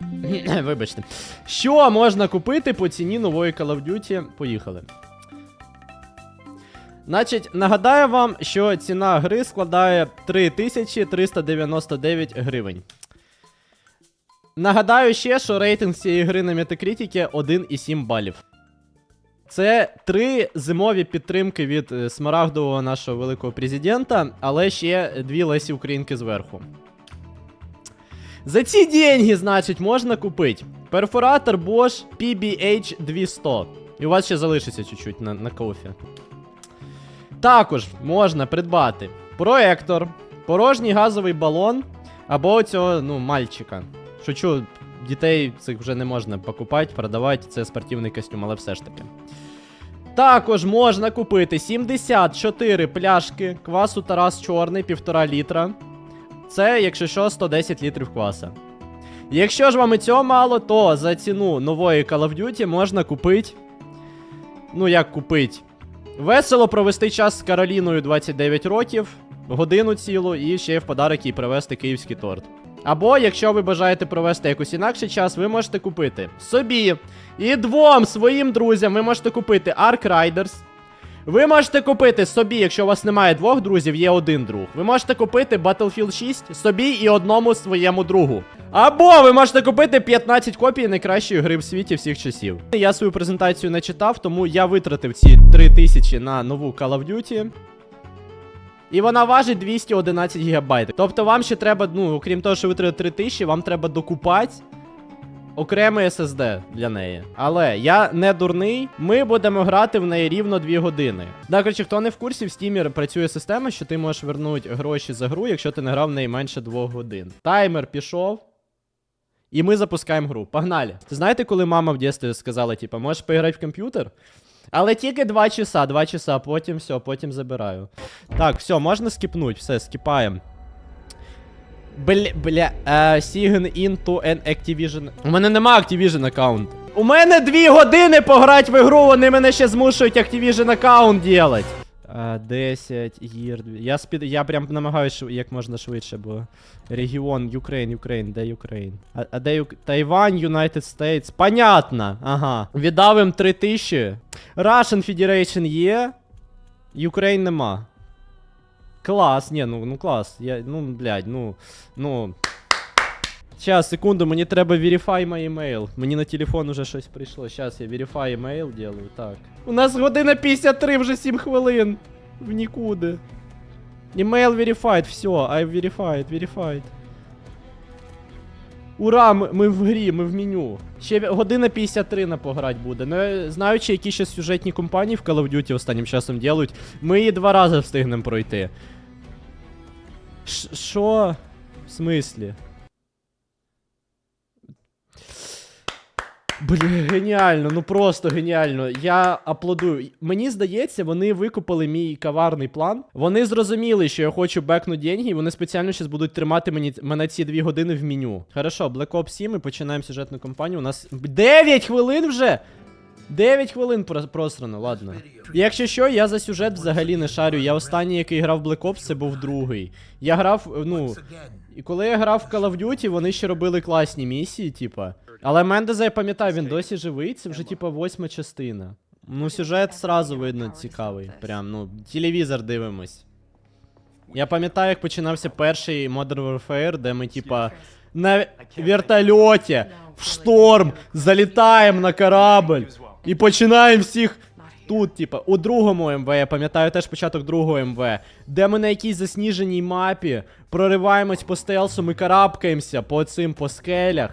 Вибачте. Що можна купити по ціні нової Call of Duty? Поїхали. Значить, нагадаю вам, що ціна гри складає 3399 гривень. Нагадаю ще, що рейтинг цієї гри на Metacritic 1,7 балів. Це три зимові підтримки від е, смарагдового нашого великого президента, але ще дві Лесі Українки зверху. За ці деньги, значить, можна купити перфоратор Bosch PBH 200. І у вас ще залишиться чуть-чуть на, на кофі. Також можна придбати проектор, порожній газовий балон або цього, ну, мальчика. Шучу, дітей цих вже не можна покупати, продавати, це спортивний костюм, але все ж таки. Також можна купити 74 пляшки квасу Тарас Чорний, 1,5 літра. Це, якщо що, 110 літрів кваса. Якщо ж вам і цього мало, то за ціну нової Call of Duty можна купити. Ну, як купити? Весело провести час з Кароліною 29 років, годину цілу, і ще в подарок їй привезти київський торт. Або, якщо ви бажаєте провести якийсь інакший час, ви можете купити собі і двом своїм друзям ви можете купити Ark Riders. Ви можете купити собі, якщо у вас немає двох друзів, є один друг. Ви можете купити Battlefield 6 собі і одному своєму другу. Або ви можете купити 15 копій найкращої гри в світі всіх часів. Я свою презентацію не читав, тому я витратив ці 3000 на нову Call of Duty. І вона важить 211 ГБ. Тобто вам ще треба, ну, окрім того, що витратити 3000, вам треба докупати окремий SSD для неї. Але я не дурний, ми будемо грати в неї рівно 2 години. Да, коротше, хто не в курсі, в Steam працює система, що ти можеш вернути гроші за гру, якщо ти не грав в неї менше 2 годин. Таймер пішов. І ми запускаємо гру. Погнали. Знаєте, коли мама в дитинстві сказала, типа, можеш поіграти в комп'ютер? Але тільки 2 часа, 2 часа, потім все, потім забираю. Так, все, можна скіпнуть, все, скіпаємо. Бля, бля, е, sign into an Activision. У мене нема Activision аккаунт. У мене дві години пограти в ігру, вони мене ще змушують Activision аккаунт делать. Е, 10 гір. Я спід... Я прям намагаюся як можна швидше, бо регіон Юкрейн, Юкрейн, де Юкрейн? А, а де Юк... Тайвань, Юнайтед Стейтс. Понятно. Ага. Віддав їм 3000. Russian Federation є. Юкрейн нема. Клас, ні, ну, ну клас. Я, ну, блядь, ну, ну. Сейчас, секунду, мені треба verify my email. Мені на телефон уже щось прийшло. Сейчас я verify email делаю. Так. У нас година 53, вже 7 хвилин. В нікуди. Email verified, все, I verified, verified. Ура, ми, ми в грі, ми в меню. Ще година 53 на пограть буде. Ну, знаючи, які ще сюжетні компанії в Call of Duty останнім часом ділять, ми її два рази встигнемо пройти. Ш-? В смислі? Бля, геніально, ну просто геніально. Я аплодую. Мені здається, вони викупили мій каварний план. Вони зрозуміли, що я хочу бекнути деньги, і вони спеціально зараз будуть тримати мені, мене ці дві години в меню. Хорошо, Black Ops 7, ми починаємо сюжетну кампанію. У нас 9 хвилин вже! 9 хвилин про- просрано, ладно. Якщо що, я за сюжет взагалі не шарю. Я останній, який грав в Black Ops, це був другий. Я грав, ну. І коли я грав в Call of Duty, вони ще робили класні місії, типа. Але Мендеза я пам'ятаю, він досі живий, це вже типа восьма частина. Ну, сюжет сразу видно цікавий. Прям, ну, телевізор дивимось. Я пам'ятаю, як починався перший Modern Warfare, де ми, типа, на вертольоті в шторм залітаємо на корабль і починаємо всіх. Тут, типа, у другому МВ, я пам'ятаю теж початок другого МВ, де ми на якійсь засніженій мапі прориваємось по стелсу, ми карабкаємося по цим по скелях.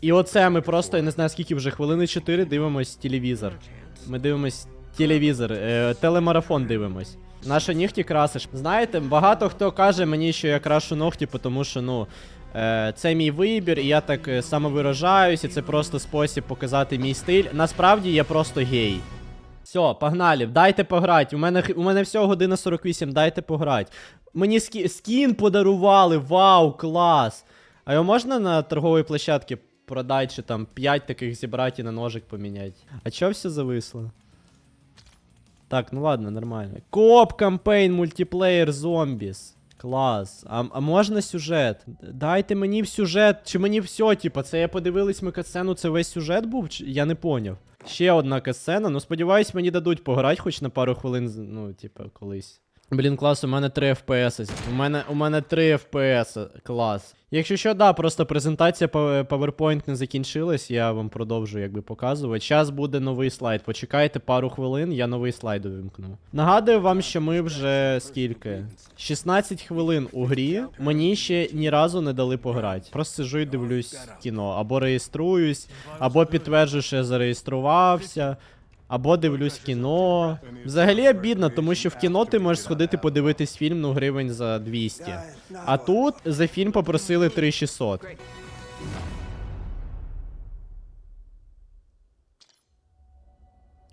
І оце ми просто, я не знаю скільки вже хвилини 4 дивимось телевізор. Ми дивимось телевізор, е, телемарафон дивимось. Наша нігті красиш. Знаєте, багато хто каже мені, що я крашу ногті, тому що, ну. Е, це мій вибір, і я так е, самовиражаюсь, і це просто спосіб показати мій стиль. Насправді я просто гей. Все, погнали, дайте пограти. У мене, у мене всього година 48, дайте пограти. Мені скі, скін подарували, вау, клас. А його можна на торговій площадці продати, чи там 5 таких зібрати і на ножик поміняти? А чого все зависло? Так, ну ладно, нормально. Коп, кампейн, мультиплеєр, зомбіс. Клас. А, а можна сюжет? Дайте мені в сюжет, чи мені все, типа, це я подивились ми катсцену, це весь сюжет був? Чи... Я не поняв. Ще одна катсцена, ну сподіваюсь, мені дадуть пограти хоч на пару хвилин, ну, типа, колись. Блін, клас, у мене 3 FPS. У мене, у мене 3 FPS. Клас. Якщо що, да, просто презентація PowerPoint не закінчилась, я вам продовжу якби показувати. Зараз буде новий слайд. Почекайте пару хвилин, я новий слайд увімкну. Нагадую вам, що ми вже скільки? 16 хвилин у грі. Мені ще ні разу не дали пограти. Просто сижу і дивлюсь кіно. Або реєструюсь, або підтверджую, що я зареєструвався. Або дивлюсь кіно. Взагалі обідно, тому що в кіно ти можеш сходити подивитись фільм ну гривень за 200. А тут за фільм попросили 3600.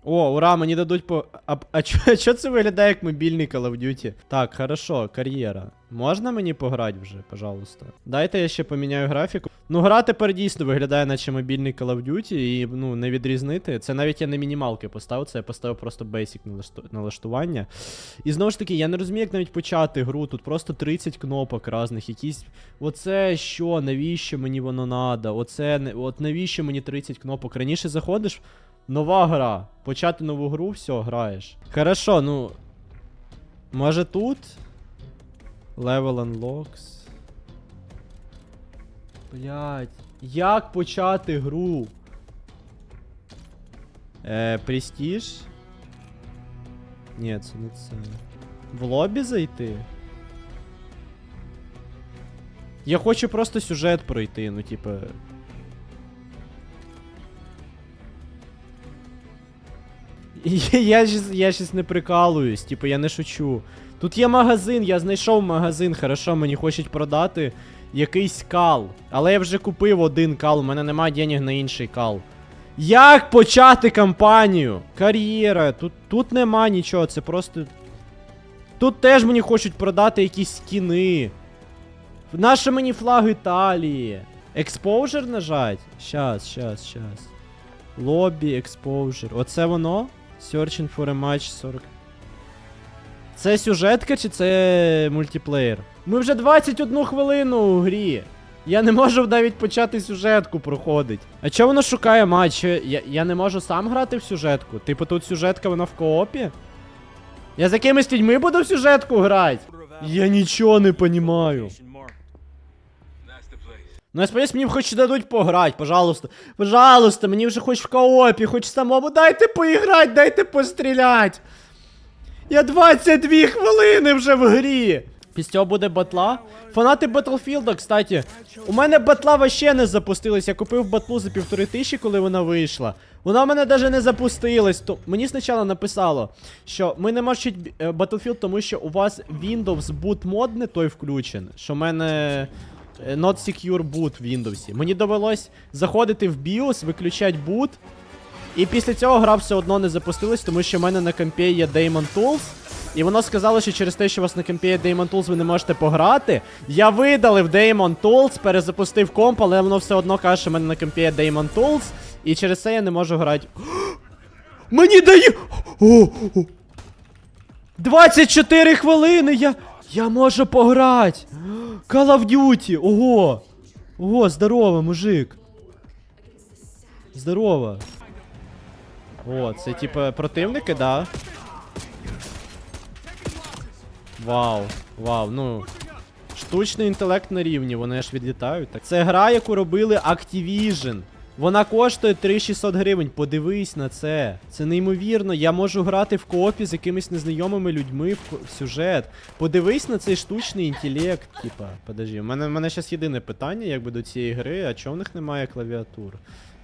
О, ура, мені дадуть по. А, а чо, чо це виглядає як мобільний Call of Duty? Так, хорошо, кар'єра. Можна мені пограти вже, пожалуйста? Дайте я ще поміняю графіку. Ну, гра тепер дійсно виглядає, наче мобільний Call of Duty, і ну, не відрізнити. Це навіть я не мінімалки поставив, це я поставив просто basic налаштування. І знову ж таки, я не розумію, як навіть почати гру. Тут просто 30 кнопок різних, якісь. Оце що, навіщо мені воно надо? Оце от навіщо мені 30 кнопок? Раніше заходиш, нова гра. Почати нову гру, все, граєш. Хорошо, ну. Може тут? Level unlocks. Блять. Як почати гру? Е, престиж? Ні, це не це. В лобі зайти? Я хочу просто сюжет пройти, ну типа. Я, щас, я щас не прикалуюсь, типу, я не шучу. Тут є магазин, я знайшов магазин, хорошо, мені хочуть продати якийсь кал. Але я вже купив один кал, у мене немає денег на інший кал. Як почати кампанію? Кар'єра, тут, тут нема нічого, це просто. Тут теж мені хочуть продати якісь скіни. Наша мені флаг Італії. Exposure нажать? Щас, щас, щас. Лобі, Exposure. Оце воно? Searching for a match 40. Це сюжетка чи це мультиплеєр? Ми вже 21 хвилину у грі. Я не можу навіть почати сюжетку проходить. А чого воно шукає матч? Я, я не можу сам грати в сюжетку? Типу тут сюжетка вона в коопі? Я з якимись людьми буду в сюжетку грати? Я нічого не понімаю. Ну, я сподіваюсь, мені хоч дадуть пограти, пожалуйста. Пожалуйста, мені вже хоч в коопі, хоч самому. Дайте поіграти, дайте пострілять. Я 22 хвилини вже в грі. Після цього буде батла. Фанати Battlefield, кстати. У мене батла вообще не запустилась. Я купив батлу за півтори тисячі, коли вона вийшла. Вона в мене навіть не запустилась. То мені спочатку написало, що ми не можемо е, Battlefield, тому що у вас Windows boot мод не той включений. Що в мене Not Secure Boot в Windows. Мені довелось заходити в BIOS, виключати boot. І після цього гра все одно не запустилась, тому що в мене на компі є Daemon Tools. І воно сказало, що через те, що у вас на компі є Daemon Tools, ви не можете пограти. Я видалив Daemon Tools, перезапустив комп, але воно все одно каже, що в мене на компі є Daemon Tools. І через це я не можу грати. Мені дає. О, о. 24 хвилини! Я. Я можу пограти! Call of Duty! Ого! Ого, здорово, мужик! Здорово! О, це типа противники, да? Вау, вау, ну. Штучний інтелект на рівні, вони аж відлітають. Так. Це гра, яку робили Activision. Вона коштує 3600 гривень. Подивись на це. Це неймовірно. Я можу грати в коопі з якимись незнайомими людьми в, в сюжет. Подивись на цей штучний інтелект. Типа, подожди, в мене, в мене зараз єдине питання, якби до цієї гри, а чого в них немає клавіатур?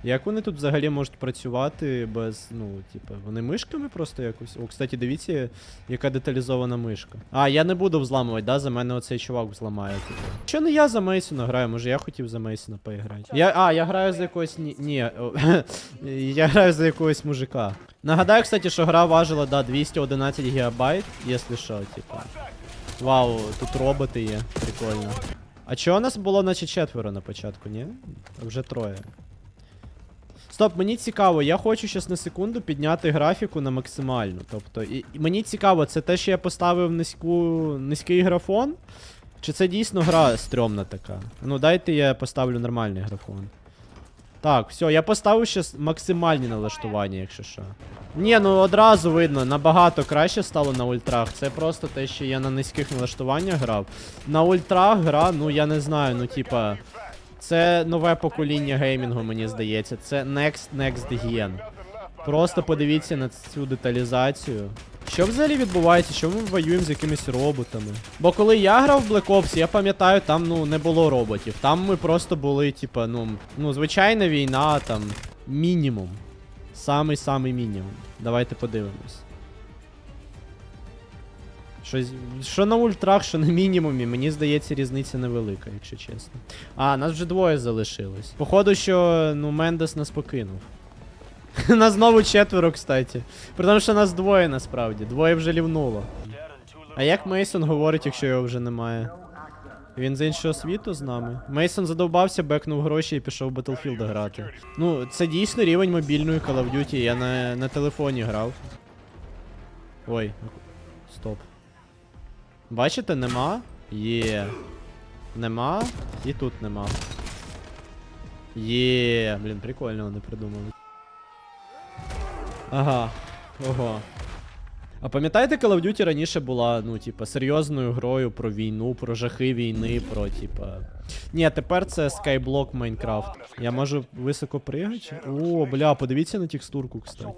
Як вони тут взагалі можуть працювати без, ну, типа, вони мишками просто якось. О, кстати, дивіться, яка деталізована мишка. А, я не буду взламувати, да? За мене оцей чувак взламає. Типу. Що не я за Мейсона граю? Може я хотів за Мейсона поіграти? Я, а, я граю за якогось. Ні, ні я граю за якогось мужика. Нагадаю, кстати, що гра важила, да, 211 гігабайт, якщо що, типа. Вау, тут роботи є, прикольно. А чого нас було наче четверо на початку, ні? Вже троє. Стоп, мені цікаво, я хочу щас на секунду підняти графіку на максимальну. Тобто, і, і мені цікаво, це те, що я поставив низьку, низький графон? Чи це дійсно гра стрьомна така? Ну, дайте я поставлю нормальний графон. Так, все, я поставив щас максимальні налаштування, якщо що. Ні, ну одразу видно, набагато краще стало на ультрах. Це просто те, що я на низьких налаштуваннях грав. На ультрах гра, ну я не знаю, ну типа. Це нове покоління геймінгу, мені здається. Це Next Next Gen. Просто подивіться на цю деталізацію. Що взагалі відбувається? Що ми воюємо з якимись роботами? Бо коли я грав в Black Ops, я пам'ятаю, там ну не було роботів. Там ми просто були, типа, ну, ну, звичайна війна, там, мінімум. Самий-самий мінімум. Давайте подивимось. Щось, що на ультрах, що на мінімумі, мені здається, різниця невелика, якщо чесно. А, нас вже двоє залишилось. Походу, що ну Мендес нас покинув. нас знову четверо, кстати. При тому, що нас двоє насправді. Двоє вже лівнуло. А як Мейсон говорить, якщо його вже немає? Він з іншого світу з нами. Мейсон задовбався, бекнув гроші і пішов в Battlefield грати. Ну, це дійсно рівень мобільної Call of Duty. Я на, на телефоні грав. Ой, стоп. Бачите, нема? Є. Нема. І тут нема. Є. Блін, прикольно вони придумали. Ага. Ого. А пам'ятаєте, Call of Duty раніше була, ну, типа, серйозною грою про війну, про жахи війни, про, типа. Ні, тепер це Skyblock Minecraft. Я можу високо пригати? О, бля, подивіться на текстурку, кстати.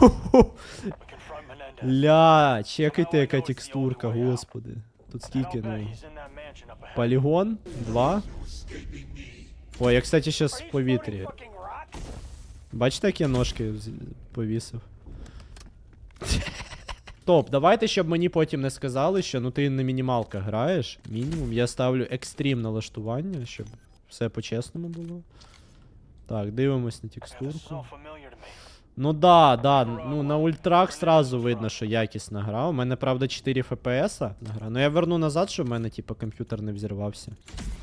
Ля, чекайте, яка текстурка, господи. Тут скільки, ну. Полігон? Два. Ой, я, кстати, щас в повітрі. Бачите, як я ножки повісив? Топ, давайте, щоб мені потім не сказали, що ну ти на мінімалках граєш. Мінімум. Я ставлю екстрім налаштування, щоб все по-чесному було. Так, дивимось на текстурку. Ну да, да, ну на ультрах сразу видно, що якісна гра. У мене, правда, 4 FPS гра. Ну я верну назад, щоб в мене, типу, комп'ютер не взірвався.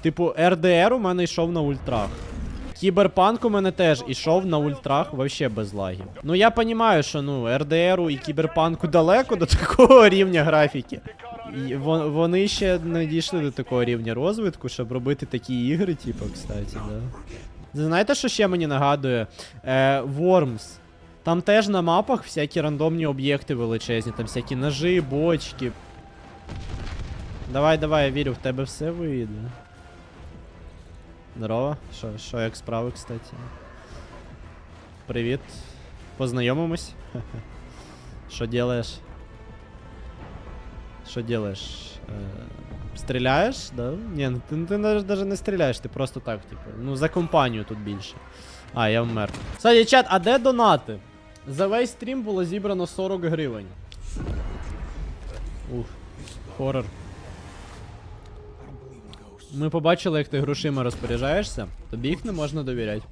Типу, RDR у мене йшов на ультрах. Кіберпанк у мене теж ішов на ультрах вообще без лагів. Ну я розумію, що ну RDR і кіберпанку далеко до такого рівня графіки. І вони ще не дійшли до такого рівня розвитку, щоб робити такі ігри, типу, кстати, да. Знаєте, що ще мені нагадує? Е, Worms. Там теж на мапах всякі рандомні об'єкти величезні, там всякі ножи, бочки. Давай, давай, я вірю, в тебе все вийде. Здорово. Що, що як справи, кстати? Привіт. Познайомимось. Що делаєш? Що делаєш? Е, стріляєш, да? Ні, ну ти, ти навіть не стріляєш, ти просто так, типу. Ну, за компанію тут більше. А, я вмер. Кстати, чат, а де донати? За весь стрім було зібрано 40 гривень. Ух, хорор. Ми побачили, як ти грошима розпоряджаєшся, тобі їх не можна довіряти.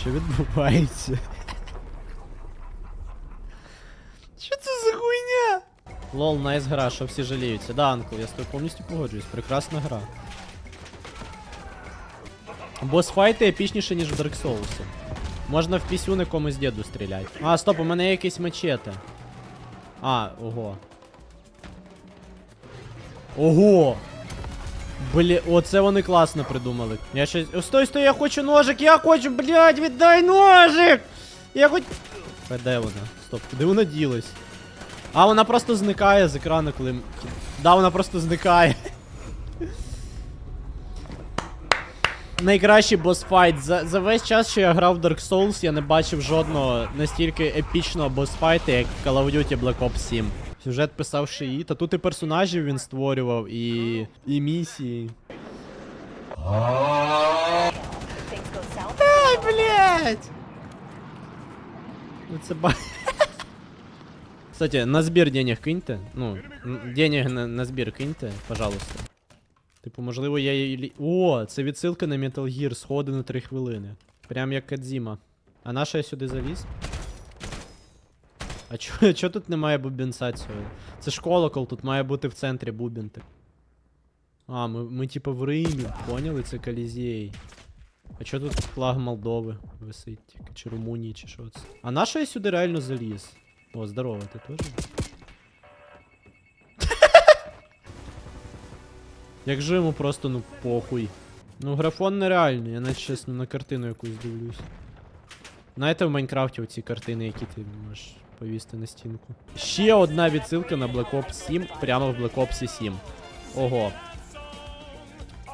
Що відбувається? Що це за хуйня? Лол, найс гра, що всі жаліються. Да, Анкл, я з тобою повністю погоджуюсь. Прекрасна гра. Босфайти епічніше, ніж в Dark Souls. Можна в пісюни комусь діду стріляти. А, стоп, у мене є якісь мечети. А, ого. Ого! Блі, оце вони класно придумали. Я щось. О, Стой, стой, я хочу ножик, я хочу, блядь, віддай ножик! Я хоч. А де вона? Стоп, куди вона ділась? А, вона просто зникає з екрану, коли. Да, вона просто зникає. Найкращий босфайт. За, за весь час, що я грав в Dark Souls, я не бачив жодного настільки епічного босфайту, як в Call of Duty Black Ops 7. Сюжет писав Шиї, та тут і персонажів він створював, і. і місії. Ай, блядь! Ну це ба. Кстати, на збір денег киньте. Ну, денег на, на збір киньте, пожалуйста. Типу, можливо, я її. О, це відсилка на Metal Gear, сходи на 3 хвилини. Прям як Кадзіма. А на що я сюди заліз? А чо, чо тут немає бубенця цього? Це ж колокол, тут має бути в центрі бубен. так. А, ми, ми типу в Римі, поняли? Це Колізей. А чо тут флаг Молдови висить? Чи Румунії, чи що це? А на що я сюди реально заліз? О, здорово, ти теж? Як же йому просто ну похуй. Ну графон нереальний, я наче чесно на картину якусь дивлюсь. Знаєте в Майнкрафті оці картини, які ти можеш повісти на стінку. Ще одна відсилка на Black Ops 7 прямо в Black Ops 7. Ого.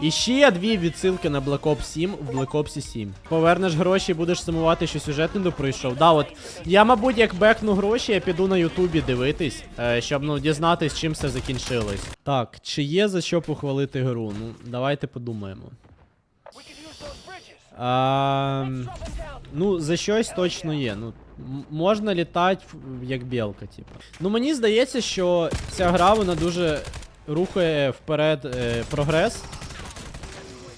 І ще дві відсилки на Black Ops 7 в Black Ops 7. Повернеш гроші будеш сумувати, що сюжет не допройшов. Да, от я, мабуть, як бекну гроші, я піду на Ютубі дивитись, е, щоб ну дізнатись, чим все закінчилось. Так, чи є за що похвалити гру? Ну, давайте подумаємо. А, ну, за щось точно є. Ну, можна літати як білка, типу. Ну, мені здається, що ця гра вона дуже рухає вперед е, прогрес.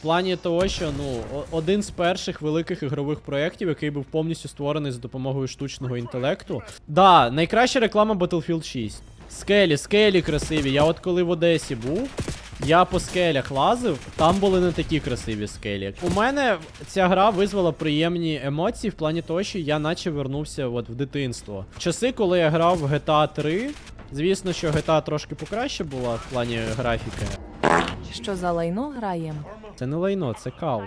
В плані того, що ну, один з перших великих ігрових проєктів, який був повністю створений за допомогою штучного інтелекту. Да, найкраща реклама Battlefield 6. Скелі, скелі красиві. Я от коли в Одесі був, я по скелях лазив, там були не такі красиві скелі. У мене ця гра визвала приємні емоції в плані того, що я наче вернувся от в дитинство. В часи, коли я грав в GTA 3, звісно, що GTA трошки покраще була в плані графіки. Що за лайно граєм? Це не лайно, це кал.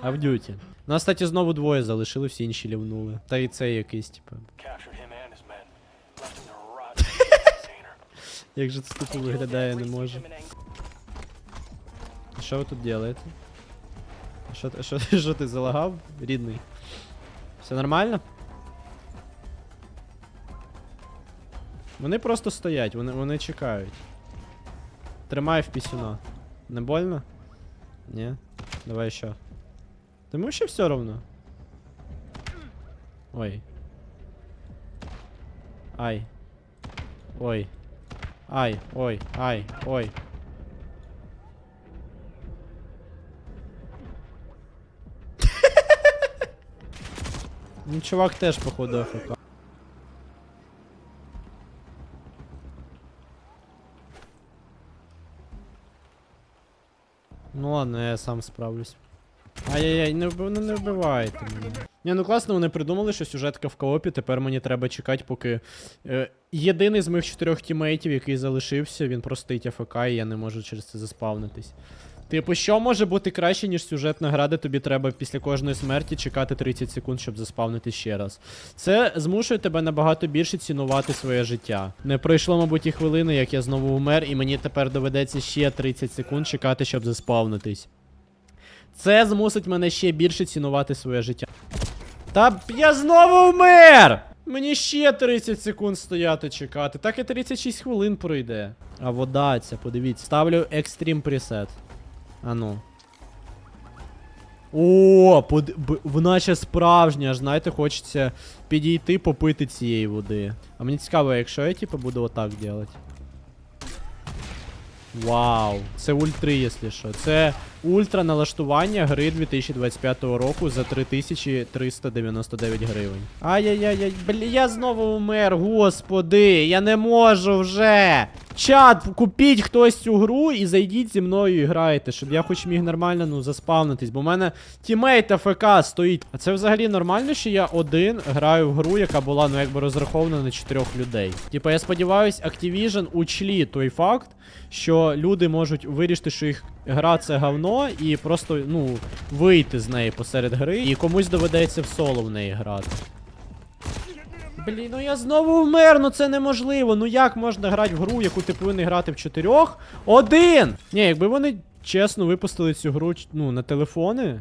А в дюті. Нас, кстати, знову двоє залишили, всі інші лівнули. Та і це якийсь, типу. Як же це тупо виглядає, не можу. Що ви тут? Що, що, що ти залагав, рідний? Все нормально? Вони просто стоять, вони, вони чекають. Тримай в пісюна. Не больно? Ні? Давай ще. Тому ще все равно. Ой. Ай. Ой. Ай, ой, ай, ой. Ну, чувак теж, походу, АФК. Ладно, я сам справлюсь. Ай-яй-яй, не, вбив- ну, не вбивайте мене. Ні, ну класно, вони придумали, що сюжетка в коопі, тепер мені треба чекати, поки. Е, єдиний з моїх чотирьох тімейтів, який залишився, він просто стоїть АФК, і я не можу через це заспавнитись. Типу, що може бути краще, ніж сюжетна гра, де тобі треба після кожної смерті чекати 30 секунд, щоб заспавнити ще раз. Це змушує тебе набагато більше цінувати своє життя. Не пройшло, мабуть, і хвилини, як я знову вмер, і мені тепер доведеться ще 30 секунд чекати, щоб заспавнитись. Це змусить мене ще більше цінувати своє життя. Та я знову вмер! Мені ще 30 секунд стояти чекати. Так і 36 хвилин пройде. А вода ця, подивіться, ставлю екстрім пресет. А ну. О, под... б... вона ще справжня, знаєте, хочеться підійти попити цієї води. А мені цікаво, якщо я типу буду отак робити. Вау, це ультри, якщо що. Це ультра налаштування гри 2025 року за 3399 гривень. Ай-яй-яй, блі, я знову умер, господи, я не можу вже. Чат, купіть хтось цю гру і зайдіть зі мною і грайте, щоб я хоч міг нормально ну, заспавнитись, бо в мене тімейт АФК стоїть. А це взагалі нормально, що я один граю в гру, яка була ну якби розрахована на чотирьох людей. Типа, я сподіваюсь, Activision учлі той факт, що люди можуть вирішити, що їх гра це говно, і просто, ну, вийти з неї посеред гри, і комусь доведеться в соло в неї грати. Блін, ну я знову вмер, ну це неможливо. Ну як можна грати в гру, яку ти повинен грати в чотирьох? Один! Ні, якби вони чесно випустили цю гру ну, на телефони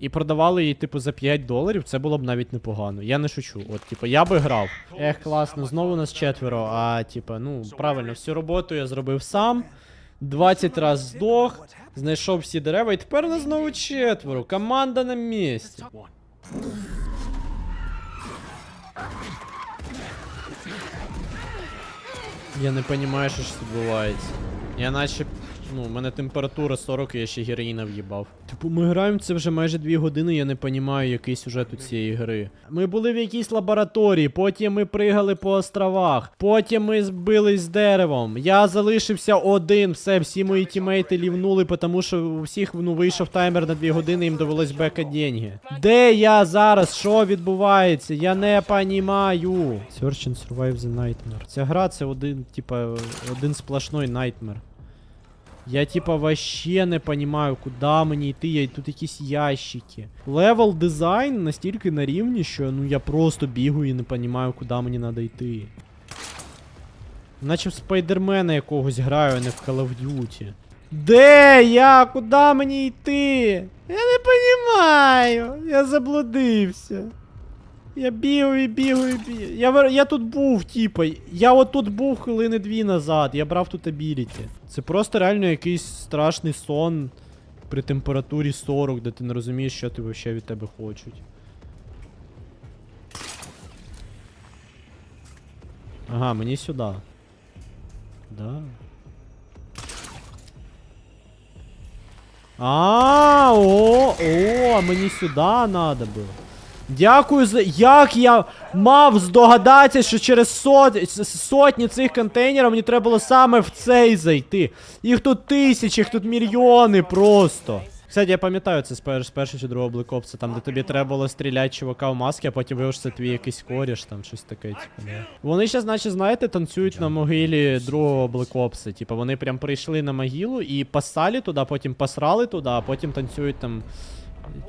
і продавали її, типу, за 5 доларів, це було б навіть непогано. Я не шучу. От, типу, я би грав. Ех, класно, знову нас четверо, а типу, ну, правильно, всю роботу я зробив сам. 20 раз здох, знайшов всі дерева, і тепер нас знову четверо. Команда на місці. Я не понимаю, що ж відбувається. Я наче Ну, у мене температура 40, і я ще героїна в'їбав. Типу, ми граємо це вже майже 2 години, я не розумію, який сюжет у цієї гри. Ми були в якійсь лабораторії, потім ми пригали по островах, потім ми збились з деревом. Я залишився один, все, всі мої тімейти лівнули, тому що у всіх ну, вийшов таймер на 2 години, їм довелось бекати деньги. Де я зараз? Що відбувається? Я не понімаю. Search and Survive the Nightmare. Ця гра це один, типа, один сплошной найтмер. Я типа вообще не понимаю, куди мені йти, я тут якісь ящики. Левел дизайн настільки на рівні, що ну я просто бігаю і не понимаю, куди мені треба йти. Наче в спайдермена якогось граю, а не в Call of Duty. Де я? Куди мені йти? Я не понімаю. Я заблудився. Я бігаю бігаю бігаю. Я, я тут був, типа. Я от тут був хвилини дві назад. Я брав тут абіліті. Це просто реально якийсь страшний сон при температурі 40, де ти не розумієш, що ти вообще від тебе хочуть. Ага, мені сюди. Да. А, о, о, мені сюди надо було. Дякую за. Як я мав здогадатися, що через сот... сотні цих контейнерів мені треба було саме в цей зайти. Їх тут тисячі, їх тут мільйони просто. Кстати, я пам'ятаю це з, пер... першого чи другого Ops, там, де тобі треба було стріляти чувака в масці, а потім виявиш, це твій якийсь коріш, там щось таке, типу, да. Вони зараз, наче, знаєте, танцюють на могилі другого Ops. Типу, вони прям прийшли на могилу і пасали туди, потім посрали туди, а потім танцюють там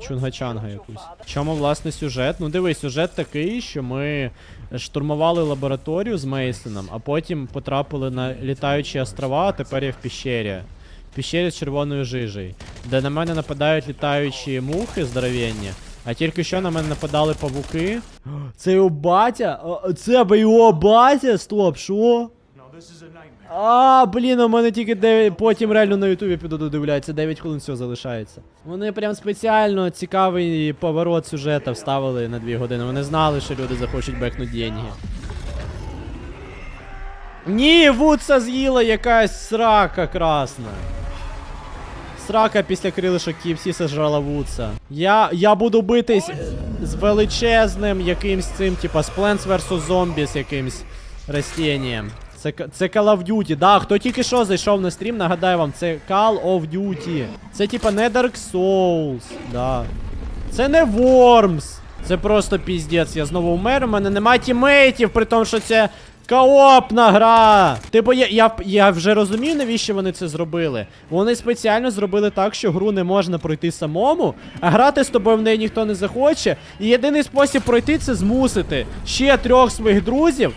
чунга-чанга якусь. Чому, власне, сюжет? Ну дивись, сюжет такий, що ми штурмували лабораторію з Мейсоном, а потім потрапили на літаючі острова, а тепер я в піщері. В піщері з червоною жижею, де на мене нападають літаючі мухи здоровенні, а тільки що на мене нападали павуки. Це його батя? Це його батя? Стоп, що? А, блін, у мене тільки 9, потім реально на Ютубі піду додивляється, 9 хвилин всього залишається. Вони прям спеціально цікавий поворот сюжета вставили на 2 години. Вони знали, що люди захочуть бекнути деньги. Ні, Вудса з'їла якась срака красна. Срака після крилишок KFC сожрала Вудса. Я, я буду битись з величезним якимсь цим, типа з Plants vs. Zombies якимсь растінням. Це, це Call of Duty. Да, хто тільки що зайшов на стрім, нагадаю вам, це Call of Duty. Це типа не Dark Souls. Да. Це не Worms. Це просто піздець. Я знову умер, у мене нема тімейтів, при тому, що це коопна гра. Типу, я, я, я вже розумію, навіщо вони це зробили. Вони спеціально зробили так, що гру не можна пройти самому, а грати з тобою в неї ніхто не захоче. І єдиний спосіб пройти це змусити ще трьох своїх друзів.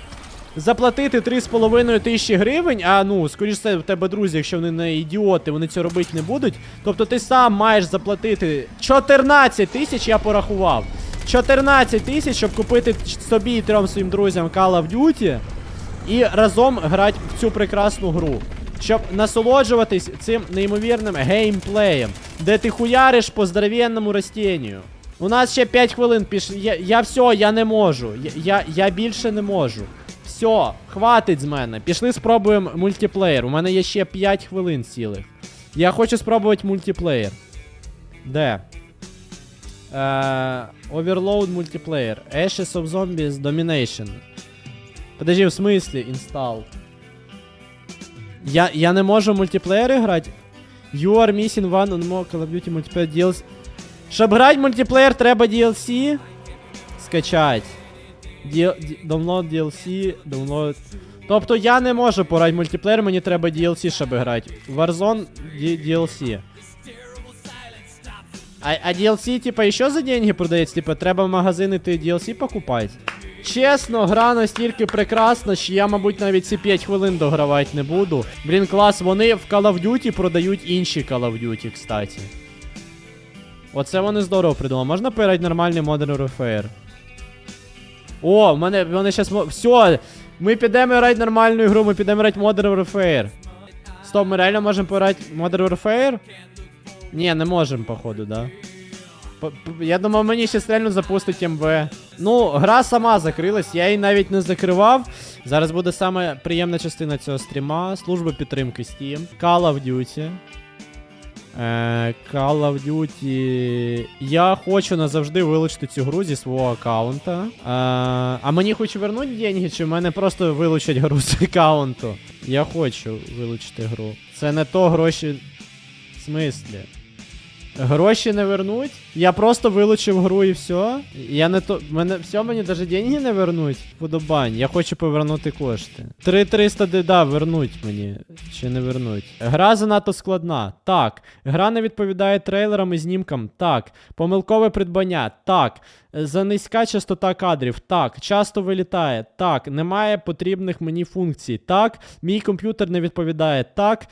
Заплатити 3,5 тисячі гривень, а ну, скоріш все, в тебе друзі, якщо вони не ідіоти, вони це робити не будуть. Тобто ти сам маєш заплатити 14 тисяч, я порахував. 14 тисяч, щоб купити собі і трьом своїм друзям Call of Duty і разом грати в цю прекрасну гру. Щоб насолоджуватись цим неймовірним геймплеєм, де ти хуяриш по здоровенному растінню. У нас ще 5 хвилин пішли. Я, я все, я не можу. Я, я, я більше не можу. Все, хватить з мене. Пішли спробуємо мультиплеєр. У мене є ще 5 хвилин цілих. Я хочу спробувати мультиплеєр. Де? Е, Overload мультиплеєр. Ashes of Zombies Domination. Подожди, в смислі, інстал. Я, я не можу мультиплеєри грати. You are missing one on more Call of Duty multiplayer DLC. Щоб грати мультиплеєр, треба DLC скачати. Ді- Download DLC, download. Тобто я не можу пограти в мультиплеєр, мені треба DLC, щоб грати. Warzone DLC. А, а DLC, типа, еще за деньги продається? Типа, треба в магазини ти DLC покупати? Чесно, гра настільки прекрасна, що я, мабуть, навіть ці 5 хвилин догравати не буду. Блін, клас, вони в Call of Duty продають інші Call of Duty, кстати. Оце вони здорово придумали. Можна поіграти нормальний Modern Warfare? О, в мене вони щас. мо- Все! Ми підемо грати нормальну ігру, ми підемо грати Modern Warfare. Стоп, ми реально можемо пограти Modern Warfare? Ні, не можемо, походу, да. Я думав, мені ще реально запустить МВ. Ну, гра сама закрилась, я її навіть не закривав. Зараз буде саме приємна частина цього стріма. Служба підтримки Steam. Call of Duty. Е, Call of Duty. Я хочу назавжди вилучити цю гру зі свого аккаунта. Е, а мені хоч вернуть деньги, чи в мене просто вилучать гру з аккаунту? Я хочу вилучити гру. Це не то гроші. В смислі? Гроші не вернуть. Я просто вилучив гру і все. Я не то. Мене все, мені навіть деньги не вернуть. Подобань. Я хочу повернути кошти. 3300 да, вернуть мені. Чи не вернуть. Гра занадто складна. Так. Гра не відповідає трейлерам і знімкам. Так. Помилкове придбання. Так. За низька частота кадрів. Так. Часто вилітає. Так. Немає потрібних мені функцій. Так. Мій комп'ютер не відповідає. Так.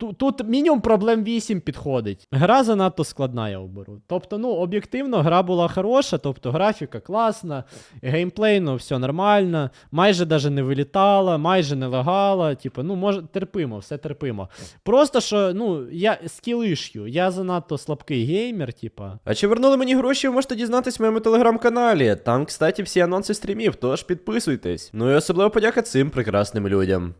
Тут, тут мінімум проблем 8 підходить. Гра занадто складна, я оберу. Тобто, ну, об'єктивно, гра була хороша, тобто графіка класна, геймплей, ну, все нормально, майже даже не вилітала, майже не лагала. Типу, ну, може, терпимо, все терпимо. Просто що, ну, я скілишю, я занадто слабкий геймер, типа. А чи вернули мені гроші, ви можете дізнатись в моєму телеграм-каналі. Там, кстати, всі анонси стрімів, тож підписуйтесь. Ну і особливо подяка цим прекрасним людям.